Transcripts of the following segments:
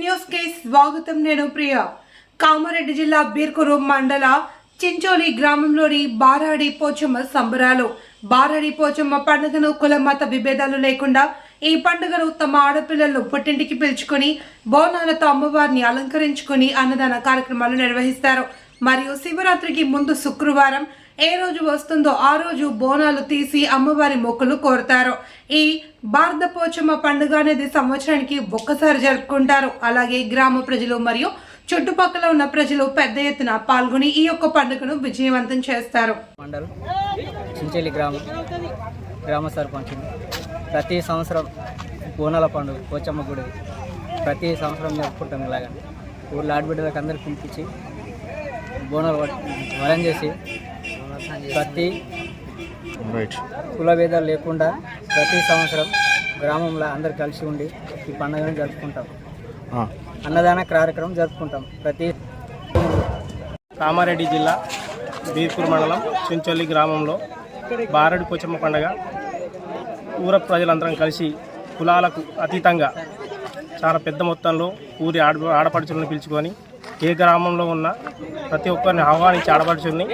News స్వాగతం నేను ప్రియ. కామారెడ్డి జిల్లా బీర్కూరు మండల చించోలి గ్రామంలోని బారాడి పోచమ్మ సంబరాలు. బారాడి పోచమ్మ పండుగను కుల మత విభేదాలు లేకుండా ఈ పండుగను తమ ఆడపిల్లలను పుట్టింటికి పిలుచుకొని బోనాలతో అమ్మవారిని అలంకరించుకొని అన్నదాన కార్యక్రమాలు నిర్వహిస్తారు. మరియు శివరాత్రికి ముందు శుక్రవారం ఏ రోజు వస్తుందో ఆ రోజు బోనాలు తీసి అమ్మవారి మొక్కులు కోరుతారు. ఈ భారత పోచమ్మ పండుగ అనేది సంవత్సరానికి ఒక్కసారి జరుపుకుంటారు. అలాగే గ్రామ ప్రజలు మరియు చుట్టుపక్కల ఉన్న ప్రజలు పెద్ద ఎత్తున పాల్గొని ఈ యొక్క పండుగను విజయవంతం చేస్తారు. మండల్ గ్రామం గ్రామ సర్పంచ్ ప్రతి సంవత్సరం బోనాల పండుగ పోచమ్మ గుడి. ప్రతి సంవత్సరం జరుపుకుంటాం ఇలాగ. ఊళ్ళో ఆడబిడ్డలకు అందరికి పిలిపించి బోనాలు వరం చేసి ప్రతి రైట్ కుల భేదాలు లేకుండా ప్రతి సంవత్సరం గ్రామంలో అందరు కలిసి ఉండి ఈ పండుగను జరుపుకుంటాం. అన్నదాన కార్యక్రమం జరుపుకుంటాం. ప్రతి కామారెడ్డి జిల్లా బీర్పూర్ మండలం చుంచొల్లి గ్రామంలో బారడి పోచమ్మ పండగ. ఊర ప్రజలందరం కలిసి కులాలకు అతీతంగా చాలా పెద్ద మొత్తంలో ఊరి ఆడ ఆడపడుచులను పిలుచుకొని ఏ గ్రామంలో ఉన్న ప్రతి ఒక్కరిని ఆహ్వానించి ఆడపడుచుల్ని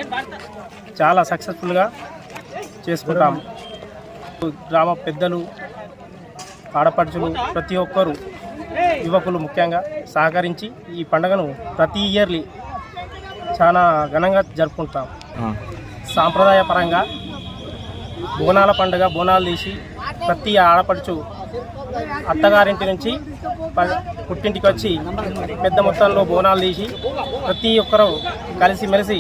చాలా సక్సెస్ఫుల్గా చేసుకుంటాము. గ్రామ పెద్దలు ఆడపడుచులు ప్రతి ఒక్కరు యువకులు ముఖ్యంగా సహకరించి ఈ పండుగను ప్రతి ఇయర్లీ చాలా ఘనంగా జరుపుకుంటాం. సాంప్రదాయపరంగా బోనాల పండుగ బోనాలు తీసి ప్రతి ఆడపడుచు అత్తగారింటి నుంచి ప- పుట్టింటికి వచ్చి పెద్ద మొత్తంలో బోనాలు తీసి ప్రతి ఒక్కరూ కలిసిమెలిసి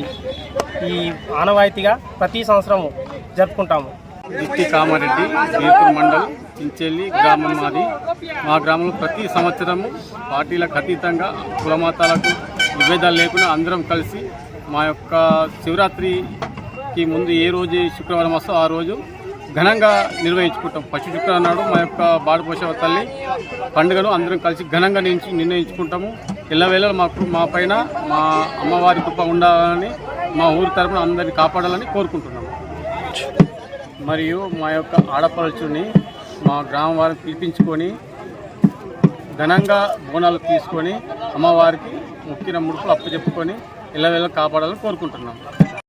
ఈ ఆనవాయితీగా ప్రతి సంవత్సరము జరుపుకుంటాము. దిట్టి కామారెడ్డి బీర్పూర్ మండల్ చించెల్లి గ్రామం మాది. మా గ్రామంలో ప్రతి సంవత్సరము పార్టీలకు అతీతంగా కులమాతాలకు విభేదాలు లేకుండా అందరం కలిసి మా యొక్క శివరాత్రికి ముందు ఏ రోజు శుక్రవారం వస్తో ఆ రోజు ఘనంగా నిర్వహించుకుంటాం. పశు శుక్రవారం నాడు మా యొక్క బాడపోషవ తల్లి. పండుగను అందరం కలిసి ఘనంగా నిర్ణయించు నిర్ణయించుకుంటాము. ఎల్లవేళ మాకు మా పైన మా అమ్మవారి కృప ఉండాలని మా ఊరి తరపున అందరిని కాపాడాలని కోరుకుంటున్నాము. మరియు మా యొక్క ఆడపడుచుని మా గ్రామం వారిని పిలిపించుకొని ఘనంగా బోనాలు తీసుకొని అమ్మవారికి మొక్కిన ముడుపులు అప్పచెప్పుకొని ఇళ్ళ కాపాడాలని కోరుకుంటున్నాము.